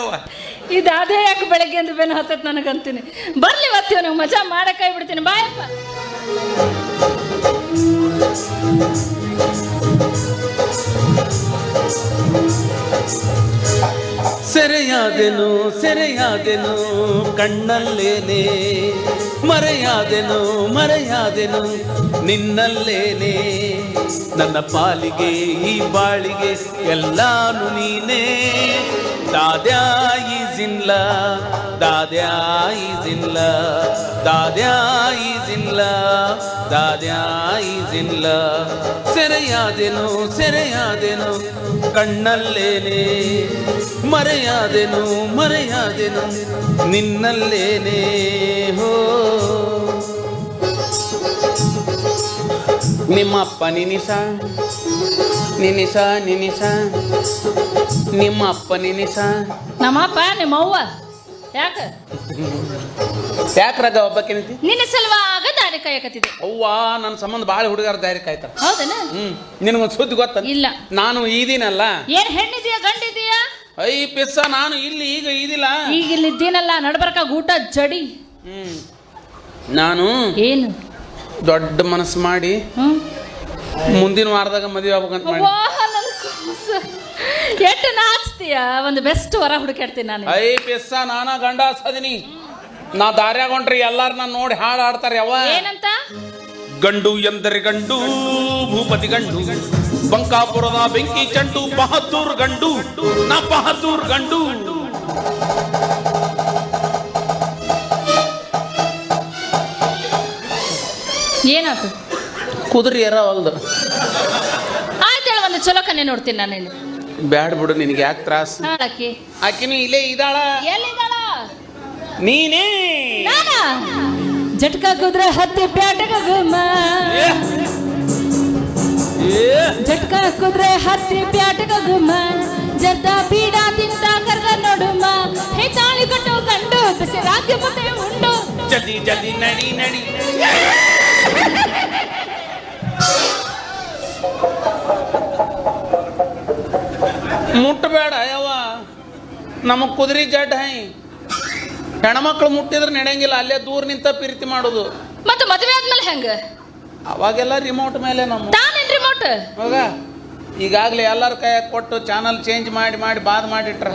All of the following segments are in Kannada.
ಯವ್ವ ಇದು ಅದೇ ಯಾಕೆ ಬೆಳಗ್ಗೆ ಅಂತ ಬೆನ್ನು ಹತ್ತತ್ ನನಗಂತೀನಿ. ಬರ್ಲಿ ಮತ್ತೆ ನೀವು ಮಜಾ ಮಾಡಕ್ಕಾಗಿ ಬಿಡ್ತೀನಿ ಬಾಯಪ್ಪ ಸೆರೆಯಾದೆನು ಸೆರೆಯಾದೆನು ಕಣ್ಣಲ್ಲೇನೆ. ಮರೆಯಾದೆನು ಮರೆಯಾದೆನು ನಿನ್ನಲ್ಲೇನೆ. ನನ್ನ ಪಾಲಿಗೆ ಈ ಬಾಳಿಗೆ ಎಲ್ಲಾನು ನೀನೇ. ದಾದ್ಯಾ ಈಜಿನ್ಲ ದಾದ್ಯಾ ಈಜಿನ್ಲ ದಾದ್ಯಾ ಈಜಿನ್ಲ ದಾದ್ಯಾ ಈಜಿನ್ಲ ಸೆರೆಯಾದೆನು ಸೆರೆಯಾದೆನು, ಕಣ್ಣಲ್ಲೇನೆ. ಮರೆಯಾದೆನು ಮರೆಯಾದೆನು, ನಿನ್ನಲ್ಲೇನೆ. ಹೋ. ನಿಮ್ಮಪ್ಪ ನಿನಿಸ? ನಿನಿಸ ನಿನಿಸ. ನಿಮ್ಮಪ್ಪ ನಿನಿಸ. ನಮ್ಮಪ್ಪ ನಿಮ್ಮ ಅವ್ವ ಯಾಕ ಯಾಕ್ರಾಗ ಒಬ್ಬಕ್ಕಿನತಿ ನಿನ್ನ ಸಲುವಾಗ ದಾರಿ ಕಾಯಕತ್ತಿದೆ. ಅವ್ವ ನನ್ನ ಸಂಬಂಧ ಭಾಳ ಹುಡುಗರ ದಾರಿ ಕಾಯ್ತಾರ. ಹೌದನ? ಹ್ಮ್. ನಿನಗೊಂದು ಸುದ್ದಿ ಗೊತ್ತ ಇಲ್ಲ. ನಾನು ಈದಿನಲ್ಲ? ಏನ್ ಹೆಣ್ಣಿದೀಯ ಗಂಡಿದೀಯಾ? ಐ ಪಿಸ್ಸ ನಾನು ಇಲ್ಲಿ ಈಗ ಇದಿಲ್ಲ ಈಗ ಇಲ್ಲಿದ್ದೀನಲ್ಲ ನಡ್ಬರ್ಕ ಊಟ ಜಡಿ. ಹ್ಮ್. ನಾನು ಏನು? ದೊಡ್ಡ ಮನಸ್ಸು ಮಾಡಿ ಹ್ಮ್. ಮುಂದಿನ ವಾರದಾಗ ಮದುವೆ ಆಗ್ಬೇಕಂತ ಮಾಡಿ. ಎಷ್ಟು ನಾಚ್ತೀಯ ಒಂದು ಬೆಸ್ಟ್ ವರ ಹುಡುಕಾಡ್ತೀನಿ ನಾನು. ಐ ಪಿಸ್ಸ ನಾನ ಗಂಡ ಸದಿನಿ ನಾ ದಾರ್ಯಾಗ ಹೊಂಟ್ರಿ ಎಲ್ಲಾರು ನಾನು ನೋಡಿ ಹಾಡು ಹಾಡ್ತಾರೆ ಯಾವ ಏನಂತ? ಗಂಡು ಎಂದರೆ ಗಂಡು ಭೂಪತಿ ಗಂಡು. ಬಂಕಾಪುರದ ಬೆಂಕಿ ಚಂಡು ಬಹದ್ದೂರ್ ಗಂಡು. ನಾ ಬಹದ್ದೂರ್ ಗಂಡು. ಏನಾತು? ಕುದುರೆ ಯಾರ ಆಯ್ತು ಹೇಳ ಒಂದು ಚಲೋ ಕನ್ನೆ ನೋಡ್ತೀನಿ ನಾನು ಹೇಳಿ. ಬ್ಯಾಡ್ ಬಿಡು ನಿನಗೆ ಯಾಕೆ ತ್ರಾಸ? ಆಕಿ ಆಕಿನೂ ಇಲ್ಲೇ ಇದ್ದಾಳ. ಎಲ್ಲಿದ್ದಾಳ? ನೀನೇ. ನಾನಾ? ಜಟ್ಕ ಕುದುರೆ ಹತ್ತಿ ಪ್ಯಾಟಗ ಗುಮ್ಮ. ಜಟ್ಕ ಕುದ್ರೆ ಹತ್ತಿ ಪ್ಯಾಟಗ ಗುಮ್ಮ ಜರ್ದ ಬೀಡ ತಿಂತ ಕರ್ಗ ನೋಡುಮ್ಮ ಹೇ ತಾಳಿ ಕಟ್ಟು ಕಂಡು ಬಿಸಿ ರಾಜ್ಯ ಮತ್ತೆ ಉಂಡು. ಜಲ್ದಿ ಜಲ್ದಿ ನಡಿ ನಡಿ. ಮುಟ್ಟಬೇಡ ಯಾವ ನಮ್ಮ ಕುದುರೆ ಜಡ್ ಹೈ. ಹೆಣ್ಮಕ್ಳು ಮುಟ್ಟಿದ್ರೆ ನಡೆಯಂಗಿಲ್ಲ ಅಲ್ಲೇ ದೂರ ನಿಂತ ಪ್ರೀತಿ ಮಾಡೋದು. ಮತ್ತೆ ಮದುವೆ ಆದ್ಮೇಲೆ ಹೆಂಗ? ಅವಾಗೆಲ್ಲ ರಿಮೋಟ್ ಮೇಲೆ ನಮ್ಮ ತಾನೇನ್ ರಿಮೋಟ್ ಹೋಗ ಈಗಾಗಲೇ ಎಲ್ಲರ ಕೈಯಾಗ ಕೊಟ್ಟು ಚಾನಲ್ ಚೇಂಜ್ ಮಾಡಿ ಮಾಡಿ ಬಾದ್ ಮಾಡಿಟ್ರ.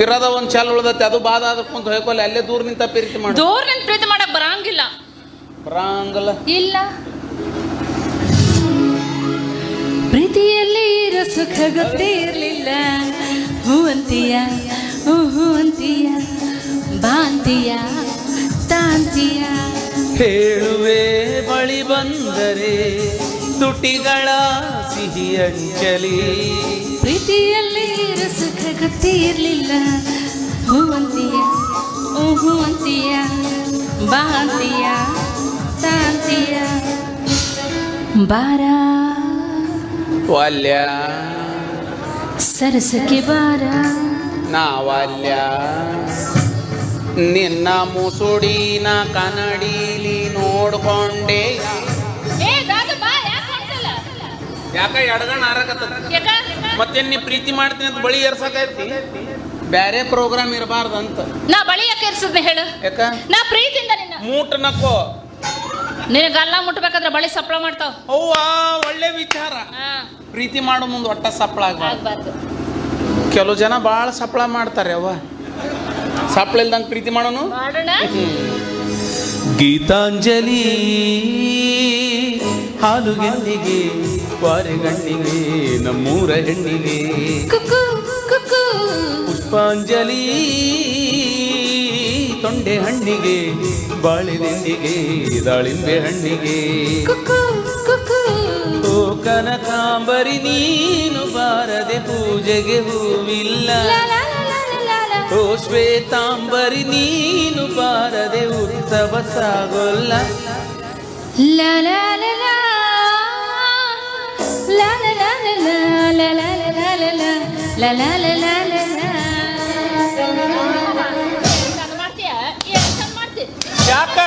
ಇರೋದ ಒಂದು ಚಾಲ್ ಉಳ್ದತ್ತೆ ಅದು ಬಾದ ಆದ್ರ ಕುಂತ ಹೋಯ್ಕೊಲ್ಲ ಅಲ್ಲೇ ದೂರ ನಿಂತ ಪ್ರೀತಿ ಮಾಡಿ. ದೂರ ನಿಂತ ಪ್ರೀತಿ ಮಾಡಕ್ ಬರಂಗಿಲ್ಲ. ಬರಂಗಿಲ್ಲ. ಇಲ್ಲ. ಪ್ರೀತಿಯಲ್ಲಿ ಇರೋ ಸುಖ ಗೊತ್ತೇ ಹೂ ಅಂತೀಯ ಹೂ ಹೂ ಅಂತೀಯ ಬಾ ಅಂತೀಯ ಹೇಳುವೆ ಬಳಿ ಬಂದರೆ ತುಟಿಗಳ ಸಿಹಿ ಅಂಚಲಿ. ಪ್ರೀತಿಯಲ್ಲಿ ಇರೋ ಸುಖ ಗೊತ್ತೇ ಇರ್ಲಿಲ್ಲ. ಹೂ ಅಂತೀಯ ಹೂ ಅಂತೀಯ ಬಾ ಅಂತೀಯ ತಾ ಬಾರ. ವಾಲ್ಯ. ಸರಸಕ್ಕೆ ಬಾರ. ನಾವಲ್ಯ. ನಿನ್ನ ಮುಸುಡಿನ ಕನ್ನಡೀಲಿ ನೋಡ್ಕೊಂಡೆ. ಏ ದಾದು ಬಾ ಯಾಕೆ ಎಡಗಣ ಆರಕತ್ತ ಯಾಕ? ಮತ್ತೆ ನೀ ಪ್ರೀತಿ ಮಾಡ್ತೀನಿ ಅಂತ ಬಳಿ ಏರ್ಸಕೈತಿ? ಬ್ಯಾರೆ ಪ್ರೋಗ್ರಾಮ್ ಇರಬಾರ್ದಂತ. ನಾ ಬಳಿ ಯಾಕೆ ಹೇಳು? ಯಾಕ? ನಾ ಪ್ರೀತಿಯಿಂದ ನಿನ್ನ ಮೂಟ್ ನಕ್ಕೋ ನಿನ್ನ ಗಲ್ಲ ಮುಟ್ಬೇಕಾದ್ರೆ ಬಳಿ ಸಪ್ಳ ಮಾಡ್ತಾವ. ಅವ್ವ ಒಳ್ಳೆ ವಿಚಾರ. ಪ್ರೀತಿ ಮಾಡೋ ಮುಂದೆ ಒಟ್ಟ ಆಗ್ಬಾರ್ದು. ಆಗ್ಬಾರ್ದು. ಕೆಲವು ಜನ ಭಾಳ ಸಪ್ಪಳ ಮಾಡ್ತಾರೆ ಅವ್ವ. ಸಪ್ಳ ಇಲ್ದಂಗೆ ಪ್ರೀತಿ ಮಾಡೋನು? ಮಾಡೋಣ? ಗೀತಾಂಜಲಿ ಹಾಲುಗೆಲ್ಲಿಗೆ ವಾರೆಗಣ್ಣಿಗೆ ನಮ್ಮೂರ ಹೆಣ್ಣಿಗೆ. ಕುಕ್ಕು ಕುಕ್ಕು. ಪುಷ್ಪಾಂಜಲಿ ತೊಂಡೆ ಹಣ್ಣಿಗೆ ಬಾಳೆದಿಂಡಿಗೆ ದಾಳಿಂಬೆ ಹಣ್ಣಿಗೆ ಓ ಕನಕಾಂಬರಿ ನೀನು ಬಾರದೆ ಪೂಜೆಗೆ ಹೂವಿಲ್ಲ. ಓ ಶ್ವೇತಾಂಬರಿ ನೀನು ಬಾರದೆ ಉತ್ಸವ ಸಾಗೋಲ್ಲ ಲಾ ಲಾ ಲಾ ಲಾ. ಲಾ ಲಾ ಲಾ ಲಾ ಲಾ. ಲಾ ಯಾಕ?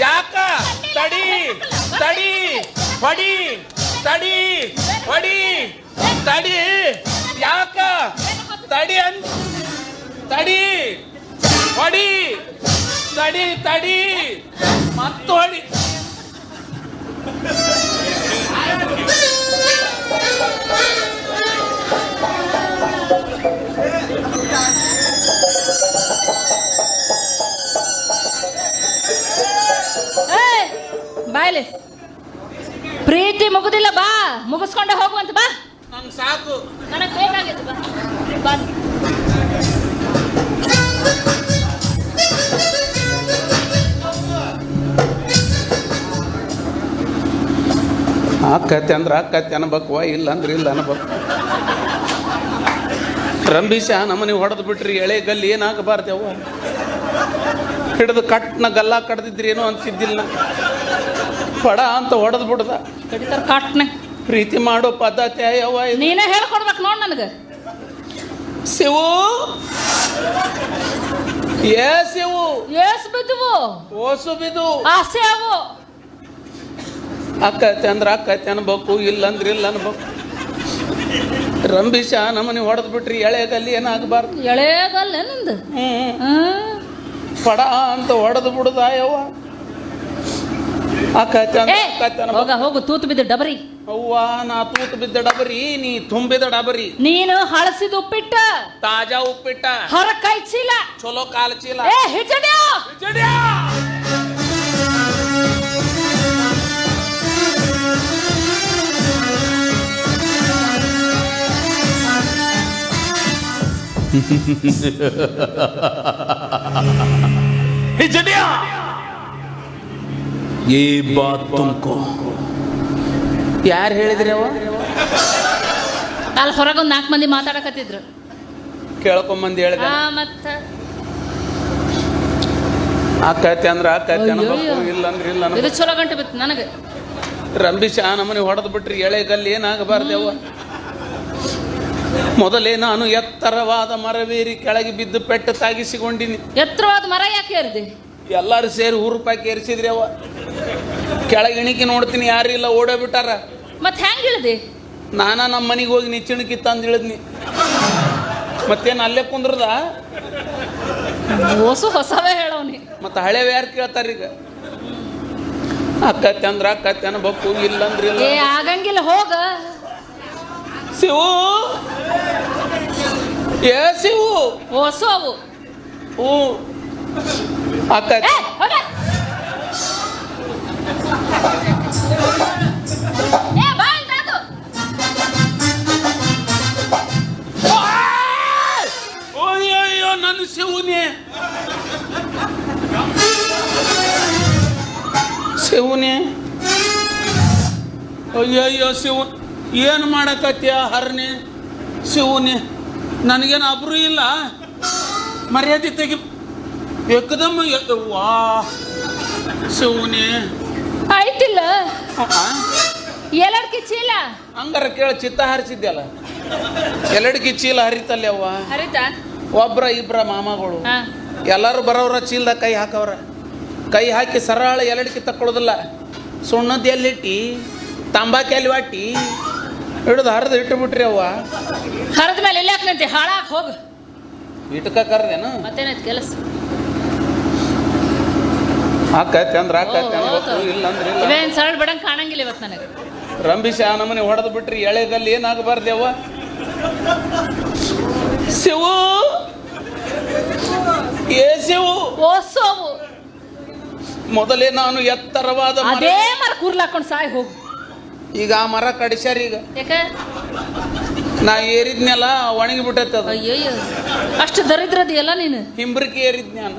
ಯಾಕ? ತಡಿ ತಡಿ, ಹೊಡಿ ತಡಿ ಹೊಡಿ, ತಡಿ. ಯಾಕ? ತಡಿ ಅಂತ ತಡಿ, ಹೊಡಿ, ತಡಿ ತಡಿ. ಮತ್ತು ಹೊಡಿ ಬಾಯ್ಲಿ ಪ್ರೀತಿ ಮುಗುದಿಲ್ಲ ಬಾ. ಮುಗಿಸ್ಕೊಂಡೆ ಹೋಗುವಂತ ಬಾ. ಸಾಕು. ನನಗೆ ಬೇಕಾಗಿತ್ತು ಬಾ. ಆಕತ್ತೆ ಅಂದ್ರೆ ಆಕತ್ತೆ ಅನ್ಬೇಕು ಇಲ್ಲ ಅಂದ್ರೆ ಇಲ್ಲ ಅನ್ಬೇಕು. ರಂಬೀಶ ನಮ್ಮನೆ ಹೊಡೆದು ಬಿಟ್ರಿ ಎಳೆ ಗಲ್ಲಿ ಏನಾಗಬಾರ್ದವ್ವ ಹಿಡಿದು ಕಟ್ನ ಗಲ್ಲ ಕಡ್ದಿದ್ರಿ ಏನೋ ಅಂತಿದ್ದಿಲ್ಲ. ಪಡ ಅಂತ ಹೊಡೆದ್ ಬಿಡ್ದ. ಕಡಿತಾರ ಕಾಟ್ನೆ. ಪ್ರೀತಿ ಮಾಡೋ ಪದ್ಧತಿ ಯವ್ವ ಇದು. ನೀನೇ ಹೇಳ್ಕೊಡ್ಬೇಕು ನೋಡ್ ನನಗೆ. ಶಿವು. ಏ ಶಿವು. ಏಸ್ ಬಿದ್ದುವು. ಓಸು ಬಿದ್ದು. ಆಸೆ ಅವು. ಅಕ್ಕತ್ತೆ ಅಂದ್ರೆ ಅಕ್ಕತ್ತೆ ಅನ್ಬೇಕು ಇಲ್ಲ ಅಂದ್ರೆ ಇಲ್ಲ ಅನ್ಬೇಕು. ರಂಬೀಶ ನಮ್ಮನೆ ಹೊಡೆದು ಬಿಟ್ರಿ ಎಳೆಗಲ್ಲಿ ಏನಾಗಬಾರ್ದು. ಎಳೆಗಲ್ಲ ನಿಂದು? ಹ್ಮ್. ಪಡ ಅಂತ ಹೊಡೆದು ಬಿಡುದ ಯವ್ವ ಅಕ್ಕತ್ತೆ ಅಂದ್ರೆ ಏ ಅಕ್ಕತ್ತೆ ಅನ್ಬೇಕು ಹೋಗ ಹೋಗು ತೂತು ಬಿದ್ದ ಡಬರಿ. ಅವ್ವ ನಾ ತೂತು ಬಿದ್ದ ಡಬರಿ ನೀ ತುಂಬಿದ ಡಬರಿ. ನೀನು ಹಳಸಿದ ಉಪ್ಪಿಟ್ಟ. ತಾಜಾ ಉಪ್ಪಿಟ್ಟ. ಹರ ಕೈ ಚೀಲ. ಚಲೋ ಕಾಲ ಚೀಲ. ಏ ಹಿಜಡ್ಯಾ. ಹಿಜಡ್ಯಾ. ಈ ಬಾತ್ ತುಮಕೋ ಯಾರು ಹೇಳಿದ್ರಿ ಅವ ಅಲ್ಲಿ ಹೊರಗೊಂದು ನಾಲ್ಕು ಮಂದಿ ಮಾತಾಡಕತ್ತಿದ್ರು. ಕೇಳ್ಕೊಂಬಂದು ಹೇಳಿದ. ಮತ್ತೆ? ಆಕೈತೆ ಅಂದ್ರೆ ಆಕೈತೆ ಅಂದ್ರ ಇಲ್ಲ ಅಂದ್ರೆ ಇಲ್ಲ ಇದು ಚಲೋ ಗಂಟೆ ಬಿತ್ತು ನನಗೆ. ರಂಬಿಷ ನಮ್ಮನೆ ಹೊಡೆದು ಬಿಟ್ರಿ ಎಳೆಗಲ್ಲಿ ಏನಾಗಬಾರ್ದೇವ ಮೊದಲೇ ನಾನು ಎತ್ತರವಾದ ಮರವೇರಿ ಕೆಳಗೆ ಬಿದ್ದು ಪೆಟ್ಟು ತಾಗಿಸಿಕೊಂಡಿನಿ. ಎತ್ತರವಾದ ಮರ ಯಾಕೆ ಏರಿದೆ? ಎಲ್ಲರೂ ಸೇರಿ ಹುರುಪಾಕಿ ಏರಿಸಿದ್ರಿ ಅವ ಕೆಳಗೆ ಇಣಿಕಿ ನೋಡ್ತೀನಿ ಯಾರು ಇಲ್ಲ ಓಡೇ ಬಿಟ್ಟಾರ. ಮತ್ತೆ ಹೆಂಗ್ ಹೇಳಿದೆ? ನಾನ ನಮ್ಮ ಮನೆಗೆ ಹೋಗಿ ನಿಚ್ಚಿಣಕಿ ತಂದು ಇಳಿದ್ನಿ ಮತ್ತೇನು ಅಲ್ಲೇ ಕುಂದ್ರದ? ಹೊಸ ಹೊಸವೇ ಹೇಳವನಿ. ಮತ್ತೆ ಹಳೆ ಯಾರು ಕೇಳ್ತಾರ ಈಗ? ಅಕ್ಕತ್ತೆ ಅಂದ್ರ ಅಕ್ಕತ್ತೆ ಅನ್ಬೇಕು ಇಲ್ಲ ಅಂದ್ರೆ ಇಲ್ಲ ಏ ಆಗಂಗಿಲ್ಲ ಹೋಗ. ಶಿವು! ಏ ಶಿವು! ಹೊಸ ಅವು. ಹ್ಞೂ. ಅಕ್ಕ ಅಯ್ಯಯ್ಯೋ ಶಿವ ಏನು ಮಾಡಕತ್ತೀಯ ಹರ್ನಿ ಶಿವನಿ ನನಗೇನು ಅಬ್ರು ಇಲ್ಲ? ಮರ್ಯಾದೆ ತೆಗಿ ಎಕ್ದಮ್ ವಾ ಶಿವನಿ ಆಯ್ತಿಲ್ಲ? ಎಲ್ಲಡ್ಕಿ ಚೀಲ? ಹಂಗಾರ ಕೇಳ ಚಿತ್ತ ಹರಿಸಿದ್ಯಲ್ಲ? ಎಲ್ಲಡಿಗೆ ಚೀಲ ಹರಿತಲ್ಲ ಅವ್ವ? ಹರಿತಾ? ಒಬ್ರ ಇಬ್ರ ಮಾಮಗಳು. ಎಲ್ಲರೂ ಬರೋರ ಚೀಲದ ಕೈ ಹಾಕವ್ರ. ಕೈ ಹಾಕಿ ಸರಳ ಎಲ್ಲಡಿಕೆ ತಕ್ಕೊಳ್ಳೋದಿಲ್ಲ. ಸುಣ್ಣದ ಎಲ್ಲಿಟ್ಟಿ ತಂಬಾಕಿ ಅಲ್ಲಿ ವಾಟಿ. ಹಿಡಿದು ಹರಿದು ಇಟ್ಟು ಬಿಟ್ರಿ ಅವ್ವ. ಹರಿದ ಮೇಲೆ ಎಲ್ಲಿ ಹಾಕ್ಲಂತೆ ಹಾಳಾಕ್ ಹೋಗು. ಇಟ್ಕ ಕರ್ದೇನು? ಮತ್ತೇನೈತಿ ಕೆಲಸ? ಹಾಕೈತೆ ಅಂದ್ರೆ ಅನ್ಬೇಕು ಇಲ್ಲ ಅಂದ್ರೆ ಇಲ್ಲ. ಇವೇನ್ ಸರಳ ಬಿಡಂಗ್ ಕಾಣಂಗಿಲ್ಲ ಇವತ್ತು ನನಗೆ. ರಂಬಿಷ ನಮ್ಮನೆ ಹೊಡೆದು ಬಿಟ್ರಿ ಎಳೆದಲ್ಲಿ ಏನಾಗಬಾರ್ದವ್ವ ಶಿವು! ಏ ಶಿವು! ಓಸೋವು ಮೊದಲೇ ನಾನು ಎತ್ತರವಾದ ಅದೇ ಮರ ಕೂರ್ಲಾಕೊಂಡು ಸಾಯ್ ಹೋಗು. ಈಗ ಆ ಮರ ಕಡಿಸ್ಯಾರ ಈಗ. ಯಾಕ? ನಾ ಏರಿದ್ನೆಲ್ಲ ಒಣಗಿ ಬಿಟ್ಟೈತೆ ಅದು. ಅಯ್ಯಯ್ಯೋ. ಅಷ್ಟು ದರಿದ್ರದಿಯಲ್ಲ ನೀನು? ಹಿಂಬ್ರಿಕೆ ಏರಿದ್ ನಾನು